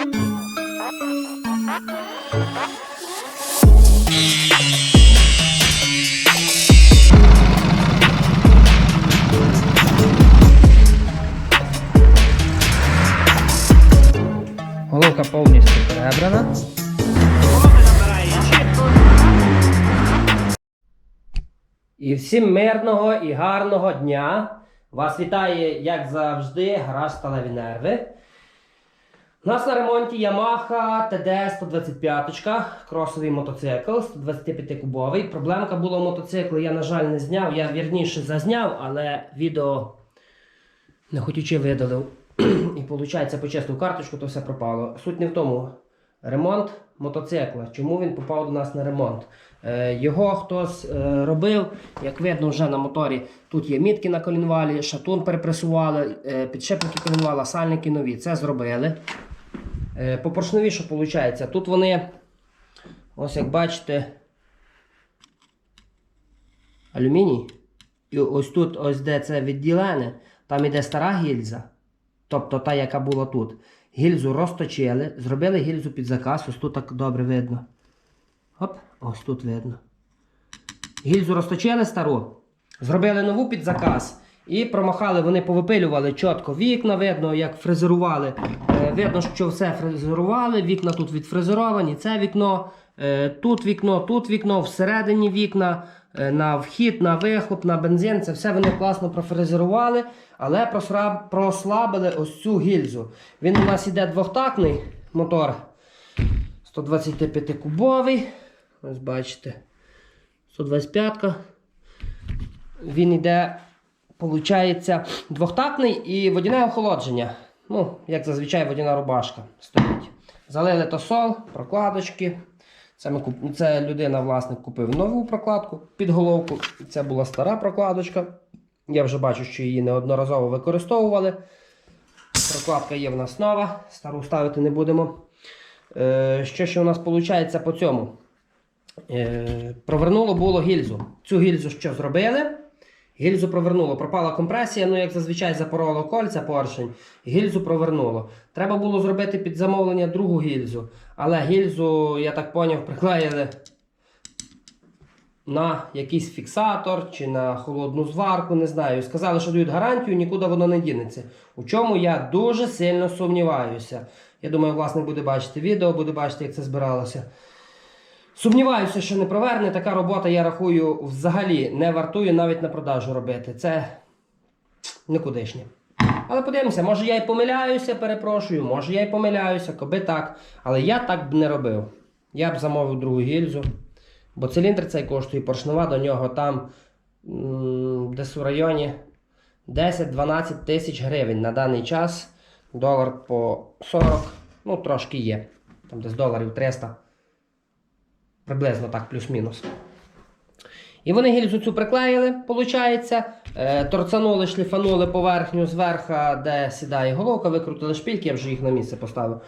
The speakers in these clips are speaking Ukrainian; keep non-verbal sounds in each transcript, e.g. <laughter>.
Головка повністю перебрана. І всім мирного і гарного дня. Вас вітає, як завжди, гараж сталеві нерви. У нас на ремонті Yamaha TD 125 кросовий мотоцикл 125 кубовий. Проблемка була в мотоциклі, я, на жаль, не зняв. Я вірніше зазняв, але відео не хотючи видалив. <clears throat> І виходить, почистив карточку, то все пропало. Суть не в тому. Ремонт мотоцикла. Чому він попав до нас на ремонт? Е, його хтось е, робив, як видно вже на моторі. Тут є мітки на колінвалі, шатун перепресували, е, підшипники колінвала, сальники нові. Це зробили. Е, що виходить? Тут вони, ось як бачите, алюміній. І ось тут, ось де це відділене, там іде стара гільза. Тобто та, яка була тут. Гільзу розточили, зробили гільзу під заказ, ось тут так добре видно. Оп, ось тут видно. Гільзу розточили стару, зробили нову під заказ. І промахали, вони повипилювали чітко вікна, видно, як фрезерували. Е, видно, що все фрезерували, вікна тут відфрезеровані, це вікно, е, тут вікно, тут вікно, всередині вікна, е, на вхід, на вихлоп, на бензин. Це все вони класно профрезерували, але прослабили ось цю гільзу. Він у нас іде двохтактний мотор 125 кубовий. Ось бачите. 125. Він іде, виходить, двохтактний і водяне охолодження. Ну, як зазвичай водяна рубашка стоїть. Залили тосол, прокладочки. Це, ми куп... Це людина, власник, купив нову прокладку під головку. Це була стара прокладочка. Я вже бачу, що її неодноразово використовували. Прокладка є в нас нова, стару ставити не будемо. Е, що ще у нас виходить по цьому? Е, провернуло було гільзу. Цю гільзу що зробили? Гільзу провернуло. Пропала компресія, ну як зазвичай запороло кольця поршень. Гільзу провернуло. Треба було зробити під замовлення другу гільзу. Але гільзу, я так поняв, приклеїли на якийсь фіксатор чи на холодну зварку, не знаю. Сказали, що дають гарантію, нікуди воно не дінеться. У чому я дуже сильно сумніваюся. Я думаю, власник буде бачити відео, буде бачити, як це збиралося. Сумніваюся, що не проверне. Така робота, я рахую, взагалі не вартує навіть на продажу робити. Це никудишнє. Але подивимося, може я і помиляюся, перепрошую, може я і помиляюся, коби так. Але я так б не робив. Я б замовив другу гільзу. Бо циліндр цей коштує поршнева, до нього там десь у районі 10-12 тисяч гривень на даний час. Долар по 40, ну трошки є. Там десь доларів 300. Приблизно так, плюс-мінус. І вони гільзу цю приклеїли, виходить. Е, торцанули, шліфанули поверхню зверху, де сідає головка, викрутили шпильки, я вже їх на місце поставив.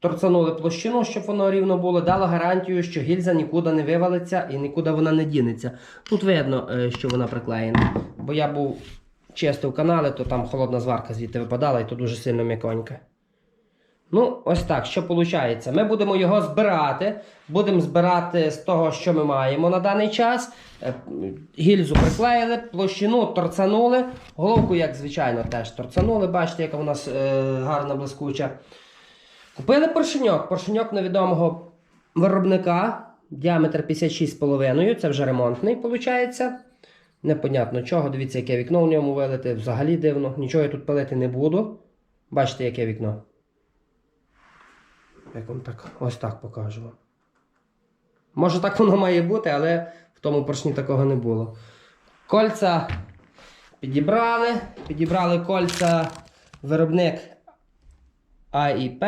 Торцанули площину, щоб воно рівно було, дало гарантію, що гільза нікуди не вивалиться і нікуди вона не дінеться. Тут видно, е, що вона приклеєна. Бо я був чистив канали, то там холодна зварка звідти випадала і то дуже сильно м'яконька. Ну, ось так, що виходить. Ми будемо його збирати. Будемо збирати з того, що ми маємо на даний час. Е, Гільзу приклеїли, площину торцанули. Головку, як звичайно, теж торцанули. Бачите, яка у нас е, гарна блискуча. Купили поршеньок. Поршеньок невідомого виробника. Діаметр 56,5. Це вже ремонтний, виходить. Непонятно чого. Дивіться, яке вікно в ньому вилите. Взагалі дивно. Нічого я тут палити не буду. Бачите, яке вікно. Як вам так, ось так покажу. Може так воно має бути, але в тому поршні такого не було. Кольця підібрали. Підібрали кольця виробник АІП.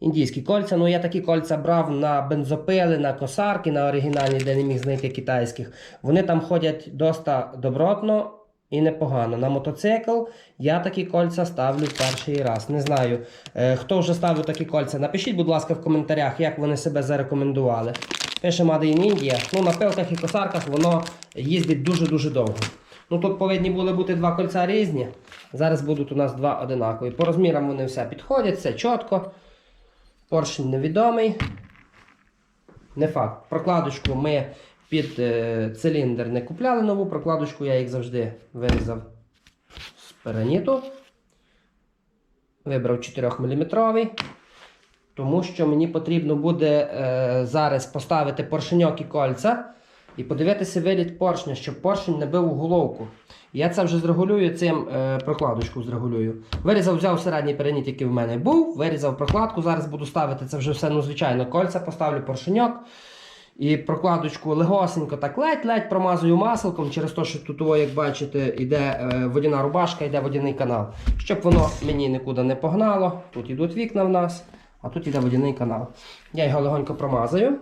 Індійські кольця. Ну, я такі кольця брав на бензопили, на косарки, на оригінальні, де не міг знайти китайських. Вони там ходять доста добротно і непогано. На мотоцикл я такі кольця ставлю перший раз. Не знаю, е, хто вже ставив такі кольця. Напишіть, будь ласка, в коментарях, як вони себе зарекомендували. Пише Made in India. Ну, на пилках і косарках воно їздить дуже-дуже довго. Ну, тут повинні були бути два кольця різні. Зараз будуть у нас два одинакові. По розмірам вони все підходять, все чітко. Поршень невідомий. Не факт. Прокладочку ми під е, циліндр не купляли нову. Прокладочку я, як завжди, вирізав з пераніту. Вибрав 4 мм. Тому що мені потрібно буде е, зараз поставити поршеньок і кольця і подивитися виліт поршня, щоб поршень не бив у головку. Я це вже зрегулюю цим е, прокладочку зрегулюю. Вирізав, взяв середній переніт, який в мене був, вирізав прокладку. Зараз буду ставити це вже все, ну, звичайно, кольця, поставлю поршеньок. І прокладочку легосенько так ледь-ледь промазую масликом через те, що тут, як бачите, йде е, водяна рубашка, йде водяний канал. Щоб воно мені нікуди не погнало. Тут йдуть вікна в нас, а тут йде водяний канал. Я його легонько промазаю,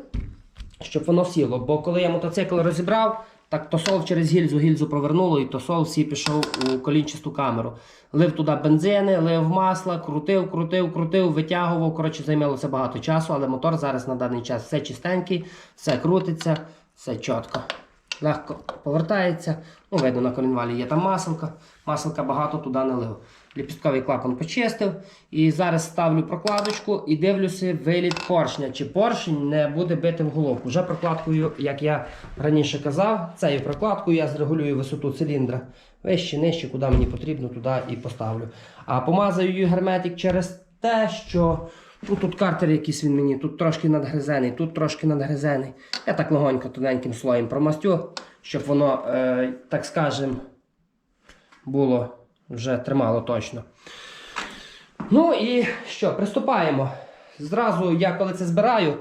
щоб воно сіло. Бо коли я мотоцикл розібрав, так тосол через гільзу гільзу провернуло, і тосол всі пішов у колінчасту камеру. Лив туди бензини, лив масло, крутив, крутив, крутив, витягував. Коротше, займалося багато часу, але мотор зараз на даний час все чистенький, все крутиться, все чітко. Легко повертається. Ну, видно, на колінвалі є там маселка. Маселка багато туди не лив. Ліпістковий клапан почистив. І зараз ставлю прокладочку і дивлюся виліт поршня. Чи поршень не буде бити в головку. Вже прокладкою, як я раніше казав, цією прокладкою я зрегулюю висоту циліндра. Вище, нижче, куди мені потрібно, туди і поставлю. А помазаю її герметик через те, що ну, тут картер якийсь він мені, тут трошки надгризений, тут трошки надгризений. Я так легонько тоненьким слоєм промастю, щоб воно, е, так скажем, було вже тримало точно. Ну і що, приступаємо. Зразу я коли це збираю.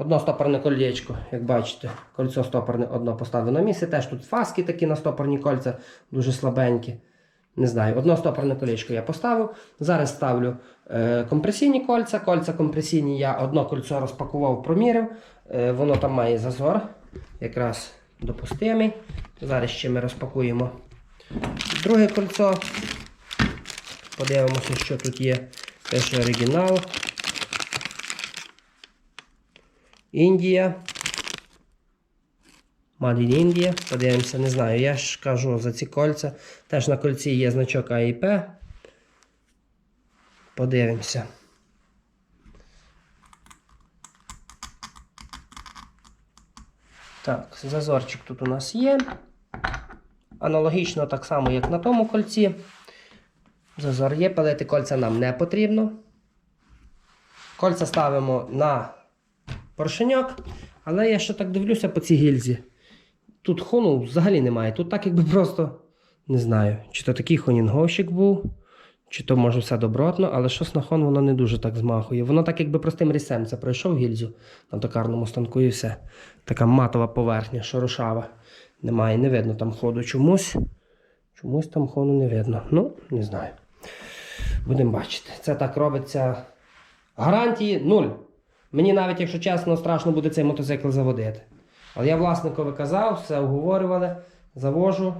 Одно стопорне колечко, як бачите, кольцо стопорне одно поставив на місце. Теж тут фаски такі на стопорні кольця, дуже слабенькі. Не знаю, одно стопорне колечко я поставив. Зараз ставлю е, компресійні кольця. Кольця компресійні я одно кольцо розпакував, промірив. Е, воно там має зазор, якраз допустимий. Зараз ще ми розпакуємо друге кольцо. Подивимося, що тут є. Теж оригінал. Індія. Made in. Подивимося, не знаю. Я ж кажу за ці кольця. Теж на кольці є значок АІП. Подивимося. Так, зазорчик тут у нас є. Аналогічно так само, як на тому кольці. Зазор є, палити кольця нам не потрібно. Кольця ставимо на поршеньок, але я ще так дивлюся по цій гільзі. Тут хону взагалі немає. Тут так якби просто не знаю, чи то такий хонінговщик був, чи то може все добротно, але щось на хон воно не дуже так змахує. Воно так якби простим різцем це пройшов гільзу на токарному станку і все. Така матова поверхня, шорошава. Немає, не видно там ходу чомусь. Чомусь там ходу не видно. Ну, не знаю. Будемо бачити. Це так робиться. Гарантії нуль. Мені навіть, якщо чесно, страшно буде цей мотоцикл заводити. Але я власникові казав, все оговорювали, завожу,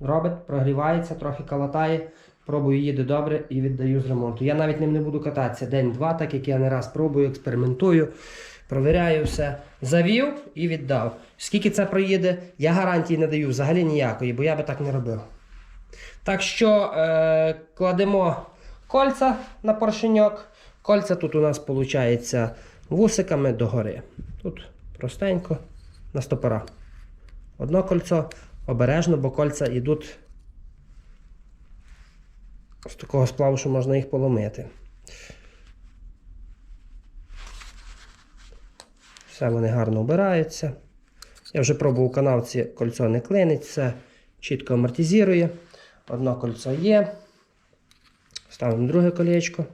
робить, прогрівається, трохи калатає, пробую, їде добре і віддаю з ремонту. Я навіть ним не буду кататися день-два, так як я не раз пробую, експериментую, провіряю все. Завів і віддав. Скільки це проїде, я гарантії не даю взагалі ніякої, бо я би так не робив. Так що е, кладемо кольця на поршеньок. Кольця тут у нас виходить вусиками догори. Тут простенько на стопора. Одно кольцо обережно, бо кольця йдуть з такого сплаву, що можна їх поломити. Все вони гарно обираються. Я вже пробував у канавці, кольцо не клинить, все чітко амортизує. Одно кольцо є. Ставимо друге колечко.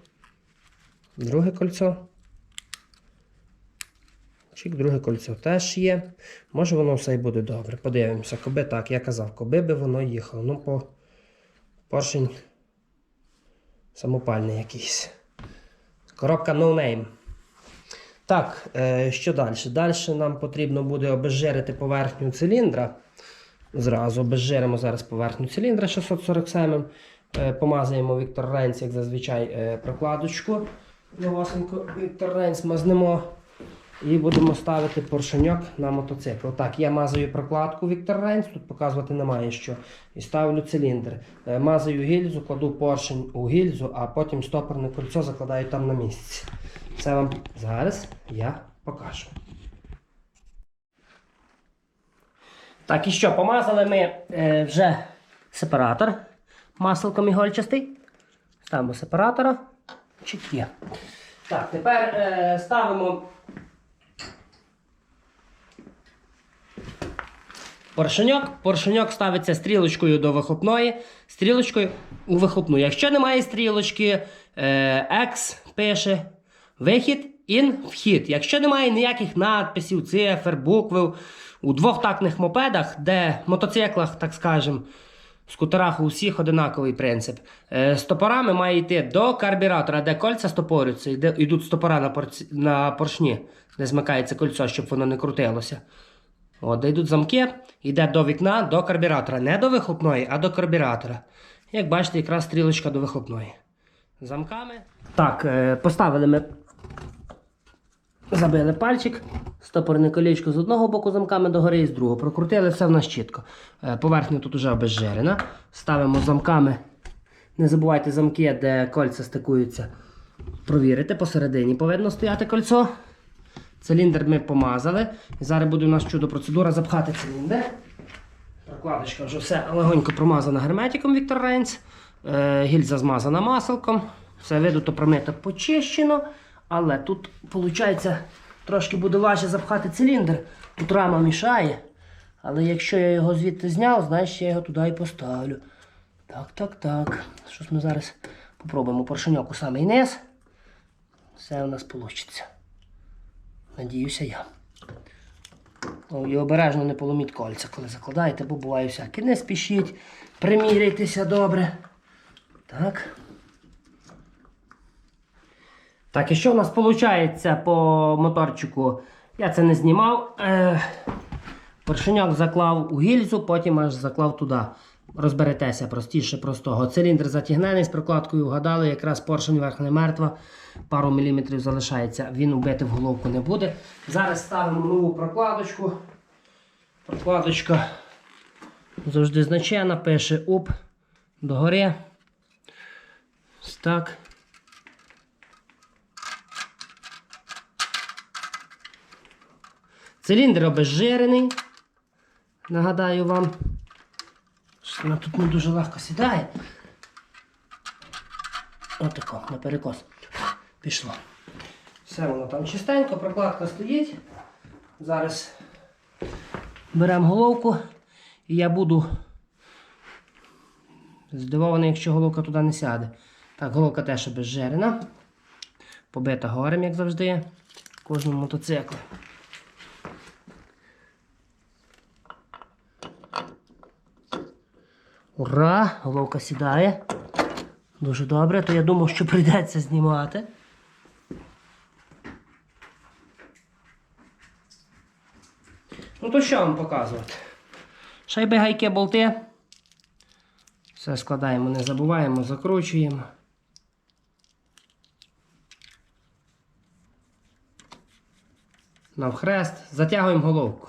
Друге кольцо. Чик, друге кольцо теж є. Може воно все і буде добре. Подивимося, коби так, я казав, коби би воно їхало. Ну, по поршень самопальний якийсь. Коробка no name. Так, е, що далі? Далі нам потрібно буде обезжирити поверхню циліндра. Зразу обезжиримо зараз поверхню циліндра 647. Е, помазуємо Віктор Ренц, як зазвичай, е, прокладочку. Віктор Ренц мазнемо І будемо ставити поршеньок на мотоцикл. Так, я мазаю прокладку Віктор Рейнс, тут показувати немає що. І ставлю циліндр. Е, Мазаю гільзу, кладу поршень у гільзу, а потім стопорне кольцо закладаю там на місці. Це вам зараз я покажу. Так, і що, помазали ми е, вже сепаратор масликом ігольчастий. Ставимо сепаратора. Є. Так, тепер е, ставимо поршеньок. Поршеньок ставиться стрілочкою до вихлопної, стрілочкою у вихлопну. Якщо немає стрілочки, е, X пише вихід, IN вхід. Якщо немає ніяких надписів, цифр, букв, у двохтактних мопедах, де мотоциклах, так скажемо, в скутерах у всіх одинаковий принцип. Е, стопорами має йти до карбюратора, де кольця стопорюються, йдуть стопора на поршні, де змикається кольцо, щоб воно не крутилося. От, йдуть замки, йде до вікна, до карбюратора. Не до вихлопної, а до карбюратора. Як бачите, якраз стрілочка до вихлопної. Замками. Так, е, поставили ми. Забили пальчик, стопорне колечко з одного боку замками догори і з другого. Прокрутили все в нас чітко. Е, Поверхня тут уже обезжирена. Ставимо замками. Не забувайте замки, де кольця стикуються. Провірити, посередині повинно стояти кольцо. Циліндр ми помазали. І зараз буде у нас чудо процедура запхати циліндр. Прокладочка вже все легонько промазана герметиком Віктор Рейнс. Е, гільза змазана маселком. Все видуто, промито, почищено. Але тут, виходить, трошки буде важче запхати циліндр. Тут рама мішає. Але якщо я його звідти зняв, значить я його туди і поставлю. Так, так, так. Щось ми зараз попробуємо поршеньок у самий низ. Все у нас вийде. Надіюся я. О, І обережно не поломіть кольця, коли закладаєте, бо буває всяке. Не спішіть, приміряйтеся добре. Так. Так, і що в нас виходить по моторчику? Я це не знімав. Поршеньок заклав у гільзу, потім аж заклав туди. Розберетеся простіше простого. Циліндр затягнений з прокладкою вгадали, якраз поршень верх не мертва, пару міліметрів залишається, він убити в головку не буде. Зараз ставимо нову прокладочку. Прокладочка завжди значена, пише УП догори. Так. Циліндр обезжирений. Нагадаю вам, вона тут не дуже легко сідає. Отако, на перекос. Пішло. Все воно там чистенько, прокладка стоїть. Зараз беремо головку і я буду здивований, якщо головка туди не сяде. Так, головка теж обезжирена. Побита горем, як завжди, в кожному мотоциклі. Ура! Головка сідає. Дуже добре, то я думав, що прийдеться знімати. Ну то що вам показувати? Шайби гайки болти. Все складаємо, не забуваємо, закручуємо. Навхрест, затягуємо головку.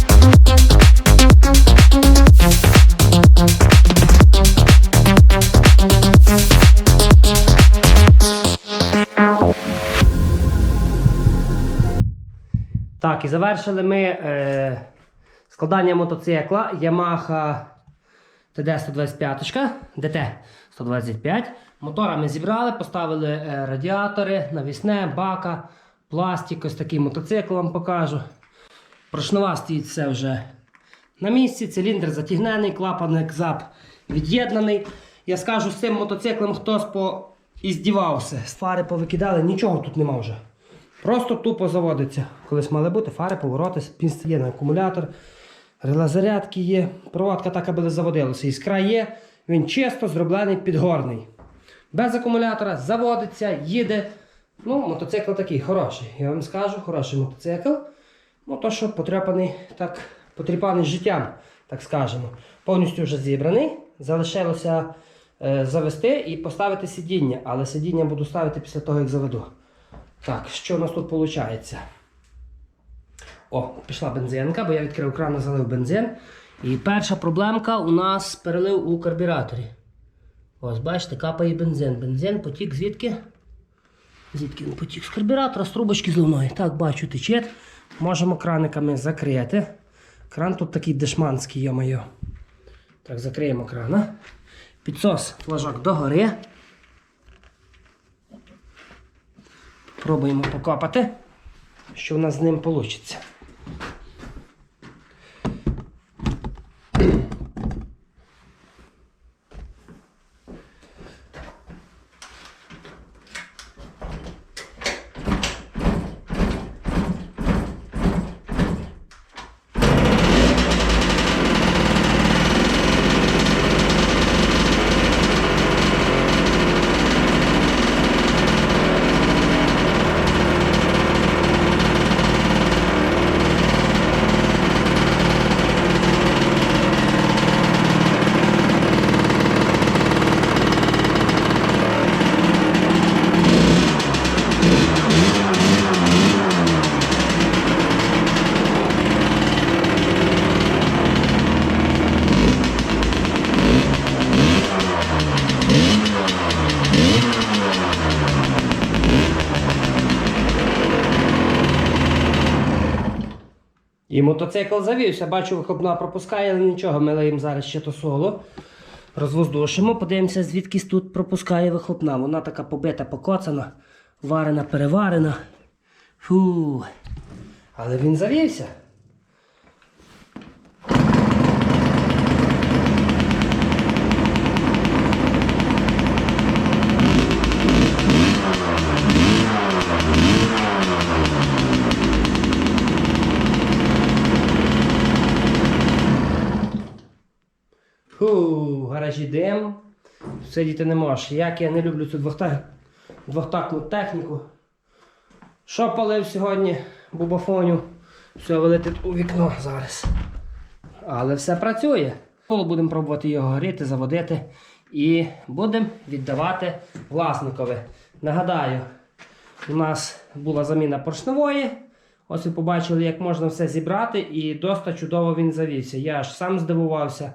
Так, і завершили ми е, складання мотоцикла Yamaha TD125, DT125. Мотора ми зібрали, поставили е, радіатори, навісне, бака, пластик, ось такий мотоцикл вам покажу. Поршнова стоїть все вже на місці, циліндр затягнений, клапанник зап від'єднаний. Я скажу з цим мотоциклом хтось по... іздівався. Фари повикидали, нічого тут нема вже. Просто тупо заводиться. Колись мали бути фари, повороти, є на акумулятор, реле зарядки є, проводка так, аби не заводилося. Іскра є, він чисто зроблений підгорний. Без акумулятора заводиться, їде. Ну, мотоцикл такий хороший. Я вам скажу, хороший мотоцикл. Ну, то, що потрепаний, так, потріпаний життям, так скажемо. Повністю вже зібраний. Залишилося е, завести і поставити сидіння. Але сидіння буду ставити після того, як заведу. Так, що у нас тут виходить? О, пішла бензинка, бо я відкрив кран і залив бензин. І перша проблемка у нас перелив у карбюраторі. Ось, бачите, капає бензин. Бензин потік звідки? Звідки він потік? З карбюратора, з трубочки зливної. Так, бачу, тече. Можемо краниками закрити. Кран тут такий дешманський, йо-моє. Так, закриємо крана. Підсос флажок догори. Пробуємо покопати, що в нас з ним вийде. І мотоцикл завівся. Бачу, вихопна пропускає, але нічого, ми леємо зараз ще то соло. Розвоздушимо, подивимося, звідки тут пропускає вихлопна. Вона така побита, покоцана, варена, переварена. Фу. Але він завівся. Фу, гаражі дим. Сидіти не можеш. Як я не люблю цю двохта... двохтактну техніку. Що палив сьогодні бубафоню? Все вилетить у вікно зараз. Але все працює. Будемо пробувати його горіти, заводити і будемо віддавати власникові. Нагадаю, у нас була заміна поршневої. Ось ви побачили, як можна все зібрати, і досить чудово він завівся. Я аж сам здивувався.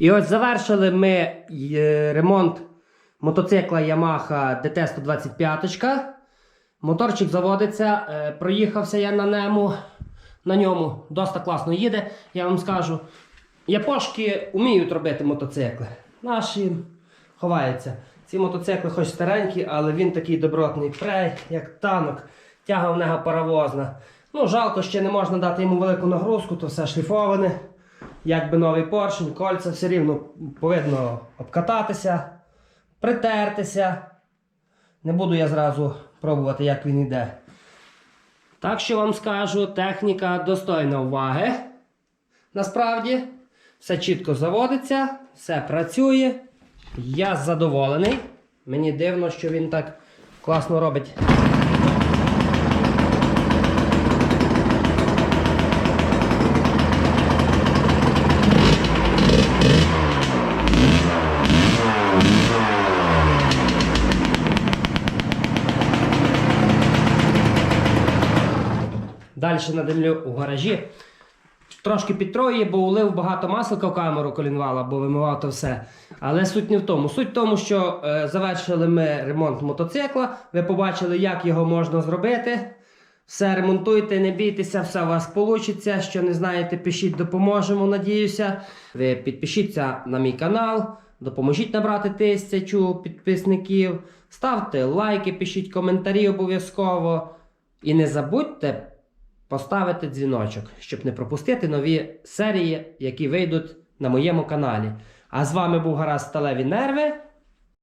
І ось завершили ми е, ремонт мотоцикла Yamaha DT125. Моторчик заводиться. е, Проїхався я на ньому. На ньому досить класно їде, я вам скажу. Япошки вміють робити мотоцикли. Наші ховаються. Ці мотоцикли хоч старенькі, але він такий добротний прей, як танок. Тяга в нього паровозна. Ну, жалко, ще не можна дати йому велику нагрузку, то все шліфоване. Якби новий поршень, кольця все рівно повинно обкататися, притертися. Не буду я зразу пробувати, як він йде. Так що вам скажу, техніка достойна уваги. Насправді, все чітко заводиться, все працює. Я задоволений. Мені дивно, що він так класно робить. Далі надимлю у гаражі. Трошки підтроює, бо улив багато маслика в камеру колінвала, бо вимивав то все. Але суть не в тому. Суть в тому, що е, завершили ми ремонт мотоцикла. Ви побачили, як його можна зробити. Все ремонтуйте, не бійтеся, все у вас вийде. Що не знаєте, пишіть, допоможемо, надіюся. Ви підпишіться на мій канал, допоможіть набрати тисячу підписників. Ставте лайки, пишіть коментарі обов'язково. І не забудьте поставити дзвіночок, щоб не пропустити нові серії, які вийдуть на моєму каналі. А з вами був Гаразд Сталеві Нерви.